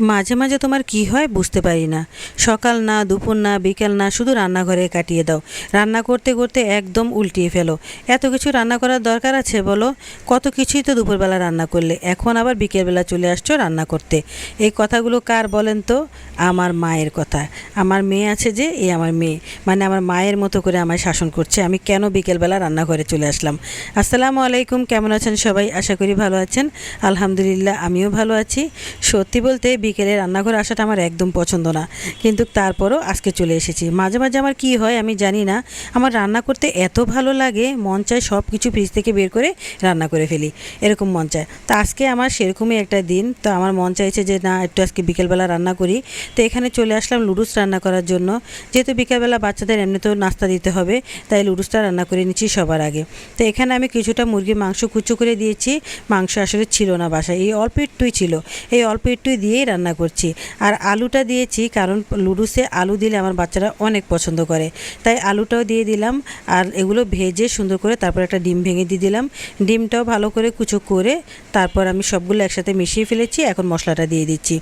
মাঝে মাঝে তোমার কি হয় বুঝতে পারি না। সকাল না, দুপুর না, বিকেল না, শুধু রান্নাঘরে কাটিয়ে দাও। রান্না করতে করতে একদম উল্টিয়ে ফেলো। এত কিছু রান্না করার দরকার আছে বলো? কত কিছুই তো দুপুরবেলা রান্না করলে। এখন আবার বিকেলবেলা চলে আসছো রান্না করতে। এই কথাগুলো কার বলেন তো? আমার মায়ের কথা। আমার মেয়ে আছে যে এই আমার মেয়ে। মানে আমার মায়ের মতো করে আমায় শাসন করছে। আমি কেন বিকেলবেলা রান্নাঘরে চলে আসলাম? আসসালামু আলাইকুম। কেমন আছেন সবাই? আশা করি ভালো আছেন। আলহামদুলিল্লাহ, আমিও ভালো আছি। সত্যি বলতে বিকেলে রান্নাঘরে আসাটা আমার একদম পছন্দ না। কিন্তু তারপরও আজকে চলে এসেছি। মাঝে মাঝে আমার কি হয় আমি জানি না। আমার রান্না করতে এত ভালো লাগে, মন চায় সব কিছু ফ্রিজ থেকে বের করে রান্না করে ফেলি। এরকম মন চায়। তো আজকে আমার সেরকমই একটা দিন। তো আমার মন চাইছে যে, না, একটু আজকে বিকেলবেলা রান্না করি। তো এখানে চলে আসলাম লুডুস রান্না করার জন্য। যেহেতু বিকেলবেলা বাচ্চাদের এমনিতেও নাস্তা দিতে হবে, তাই লুডুসটা রান্না করে নিচ্ছি সবার আগে। তো এখানে আমি কিছুটা মুরগির মাংস কুচো করে দিয়েছি। মাংস আসলে ছিল না বাসায়। এই অল্প একটুই ছিল। এই অল্প একটুই দিয়েই রান্না করছি। আর আলুটা দিয়েছি কারণ লুডুসে আলু দিলে আমার বাচ্চারা অনেক পছন্দ করে। তাই আলুটাও দিয়ে দিলাম আর এগুলো ভেজে সুন্দর করে তারপর একটা ডিম ভেঙে দিয়ে দিলাম। ডিমটাও ভালো করে কুচো করে তারপর আমি সবগুলো একসাথে মিশিয়ে ফেলেছি, এখন মশলাটা দিয়ে দিচ্ছি।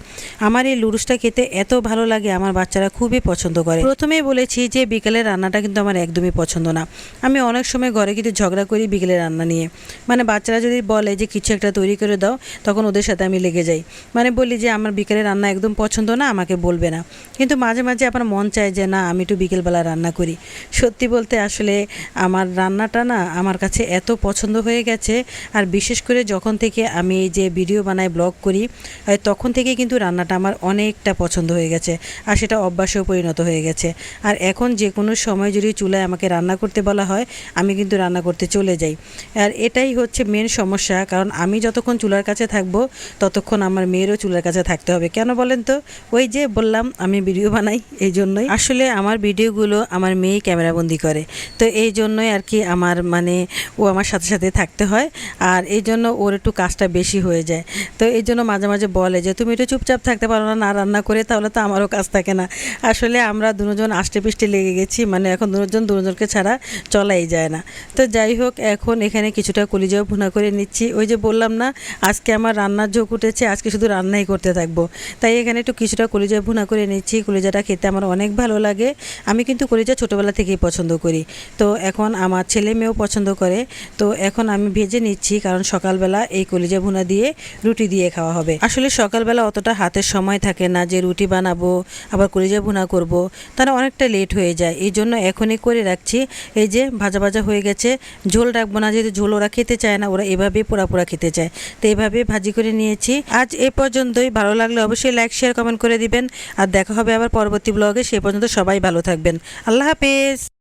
আমার এই লুডুসটা খেতে এত ভালো লাগে, আমার বাচ্চারা খুবই পছন্দ করে। প্রথমেই বলেছি যে বিকেলের রান্নাটা কিন্তু আমার একদমই পছন্দ না। আমি অনেক সময় ঘরে কিন্তু ঝগড়া করি বিকেলের রান্না নিয়ে। মানে বাচ্চারা যদি বলে যে কিছু একটা তৈরি করে দাও, তখন ওদের সাথে আমি লেগে যাই। মানে বলি যে আমার বিকেলে রান্না একদম পছন্দ না, আমাকে বলবে না। কিন্তু মাঝে মাঝে আমার মন চায় যে, না, আমি একটু বিকেলবেলা রান্না করি। সত্যি বলতে আসলে আমার রান্নাটা না আমার কাছে এত পছন্দ হয়ে গেছে। আর বিশেষ করে যখন থেকে আমি এই যে ভিডিও বানাই, ব্লগ করি তখন থেকে কিন্তু রান্নাটা আমার অনেকটা পছন্দ হয়ে গেছে। আর সেটা অভ্যাসেও পরিণত হয়ে গেছে। আর এখন যে কোনো সময় যদি চুলায় আমাকে রান্না করতে বলা হয়, আমি কিন্তু রান্না করতে চলে যাই। আর এটাই হচ্ছে মেন সমস্যা, কারণ আমি যতক্ষণ চুলার কাছে থাকব, ততক্ষণ আমার মেয়েরও চুলার কাছে থাকতে হবে। কেন বলেন তো? ওই যে বললাম, আমি ভিডিও বানাই, এই জন্যই। আসলে আমার ভিডিওগুলো আমার মেয়ে ক্যামেরাবন্দি করে। তো এই জন্যই আর কি আমার মানে ও আমার সাথে সাথে থাকতে হয়। আর এই জন্য ওর একটু কাজটা বেশি হয়ে যায়। তো এই জন্য মাঝে মাঝে বলে যে, তুমি একটু চুপচাপ থাকতে পারো না না রান্না করে, তাহলে তো আমারও কাজ থাকে না। আসলে আমরা দুজন আষ্টে পিষ্টে লেগে গেছি। মানে এখন দুজন, দুজনকে ছাড়া চলাই যায় না। তো যাই হোক, এখন এখানে কিছুটা কলিজাও ভুনা করে নিচ্ছি। ওই যে বললাম না, আজকে আমার রান্নার ঝোঁক উঠেছে, আজকে শুধু রান্নাই করতে থাকব। তাই এখানে একটু কিছুটা কলিজা ভুনা করে নিচ্ছি কলিজাটা খেতে আমার অনেক ভালো লাগে। আমি কিন্তু কলিজা ছোটোবেলা থেকেই পছন্দ করি। তো এখন আমার ছেলে মেয়েও পছন্দ করে। তো এখন আমি ভেজে নিচ্ছি কারণ সকালবেলা এই কলিজা ভুনা দিয়ে রুটি দিয়ে খাওয়া হবে। আসলে সকালবেলা অতটা হাতের সময় থাকে না যে রুটি বানাবো, আবার কলিজা ভুনা করব। তারা অনেকটা লেট হয়ে যায়। এই জন্য এখনই করে রাখছি। এই যে ভাজা ভাজা হয়ে গেছে। ঝোল রাখব না যেহেতু ঝোল ওরা খেতে চায় না। ওরা এভাবে পোড়া পোড়া খেতে চায়। তো এভাবে ভাজি করে নিয়েছি। আজ এ পর্যন্তই। ভালো লাগলে অবশ্যই লাইক শেয়ার কমেন্ট করে দিবেন। আর দেখা হবে আবার পরবর্তী ব্লগে সে পর্যন্ত সবাই ভালো থাকবেন। আল্লাহ হাফেজ।